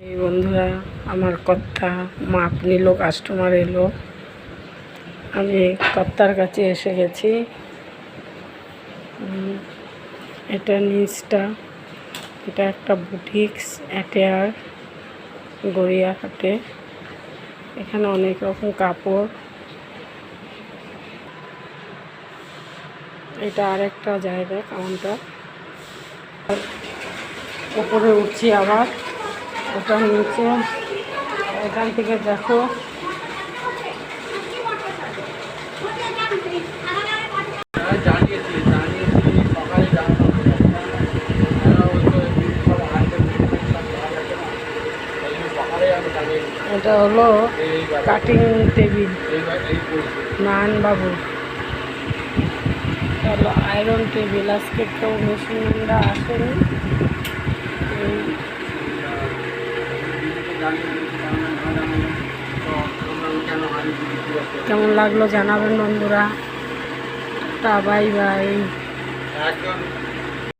এই বন্ধুরা, আমার কর্তা মাপ নিল কাস্টমার এলো। আমি কর্তার কাছে এসে গেছি। এটা নিচটা, এটা একটা বুটিক্স, অ্যাটেয়ার, গড়িয়াহাটে। এখানে অনেক রকম কাপড়। এটা আরেকটা জায়গা কাউন্টার উপরে উঠছি আবার। ওটার নিচে এখান থেকে দেখো। এটা হলো কাটিং টেবিল নান বাবু আয়রন টেবিল আজকে কেউ মেশিনরা আসেনি। কেমন লাগল জানাবেন বন্ধুরা। টা বাই বাই।